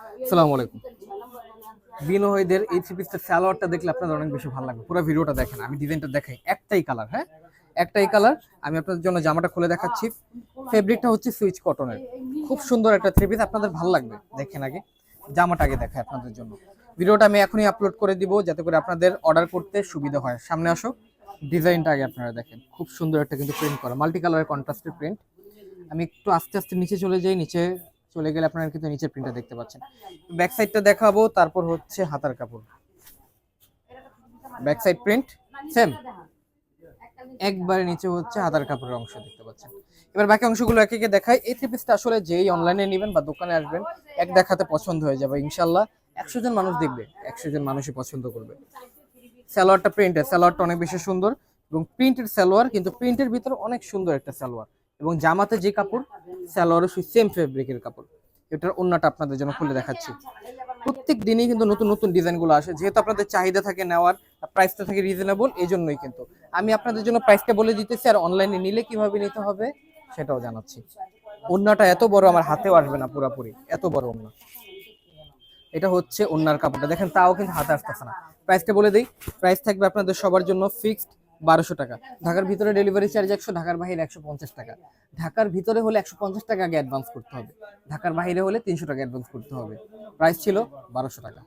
আসসালামু আলাইকুম। বিনয়দের এই থ্রি পিসটার স্যালোয়ারটা দেখলে আপনাদের অনেক বেশি ভালো লাগবে। পুরো ভিডিওটা দেখেন, আমি ডিজাইনটা দেখাই। একটাই কালার হ্যাঁ? একটাই কালার আমি আপনাদের জন্য জামাটা খুলে দেখাচ্ছি। ফেব্রিকটা হচ্ছে সুইচ কটনের খুব সুন্দর একটা থ্রি পিস আপনাদের ভালো লাগবে দেখেন আগে। জামাটা আগে দেখাই আপনাদের জন্য। ভিডিওটা আমি এখনই আপলোড করে দিব, যাতে করে আপনাদের অর্ডার করতে সুবিধা হয়। সামনে আসো ডিজাইনটা আগে আপনারা দেখেন। খুব সুন্দর একটা কিন্তু প্রিন্ট করা মাল্টি কালারের কন্ট্রাস্টের প্রিন্ট আমি একটু আস্তে আস্তে নিচে চলে যাই, নিচে চলে গেলে আপনারা কিন্তু নিচের প্রিন্টটা দেখতে পাচ্ছেন। ব্যাক সাইডটা দেখাবো, তারপর হচ্ছে হাতার কাপড়। ব্যাক সাইড প্রিন্ট সেম একবারে নিচে হচ্ছে হাতার কাপড়ের অংশ দেখতে পাচ্ছেন। এবার বাকি অংশগুলো একে একে দেখাই। এই থ্রি পিসটা আসলে যেই অনলাইনে নেবেন বা দোকানে আসবেন, এক দেখাতে পছন্দ হয়ে যাবে ইনশাল্লাহ একশো জন মানুষ দেখবে, একশো জন মানুষই পছন্দ করবে। সালোয়ারটা প্রিন্টের সালোয়ারটা অনেক বেশি সুন্দর। এবং প্রিন্টের সালোয়ার, কিন্তু প্রিন্টের ভিতরে অনেক সুন্দর একটা সালোয়ার। এবং জামাতে যে কাপড় সালোয়ারও সেই সেম ফেব্রিকের কাপড়। এটার অন্যটা আপনাদের জন্য খুলে দেখাচ্ছি। প্রত্যেক দিনই কিন্তু নতুন নতুন ডিজাইনগুলো আসে। যেহেতু আপনাদের চাহিদা থাকে নেওয়ার প্রাইসটা থাকে রিজনেবল এই জন্যই কিন্তু। আমি আপনাদের জন্য প্রাইসটা বলে দিতেছি, আর অনলাইনে নিলে কীভাবে নিতে হবে সেটাও জানাচ্ছি। ওন্নাটা এত বড় আমার হাতেও আসবে না পুরোপুরি। এত বড় ওন্না। এটা হচ্ছে ওন্নার কাপড়টা। দেখেন, তাও কিন্তু হাতে আসতেছে না। প্রাইসটা বলে দিই। প্রাইস থাকবে আপনাদের সবার জন্য ফিক্সড বারোশো টাকা। ঢাকার ভিতরে ডেলিভারি চার্জ একশো, ঢাকার বাইরে একশো পঞ্চাশ টাকা। ঢাকার ভিতরে হলে একশো পঞ্চাশ টাকা আগে অ্যাডভান্স করতে হবে। ঢাকার বাইরে হলে তিনশো টাকা অ্যাডভান্স করতে হবে। প্রাইস ছিল বারোশো টাকা।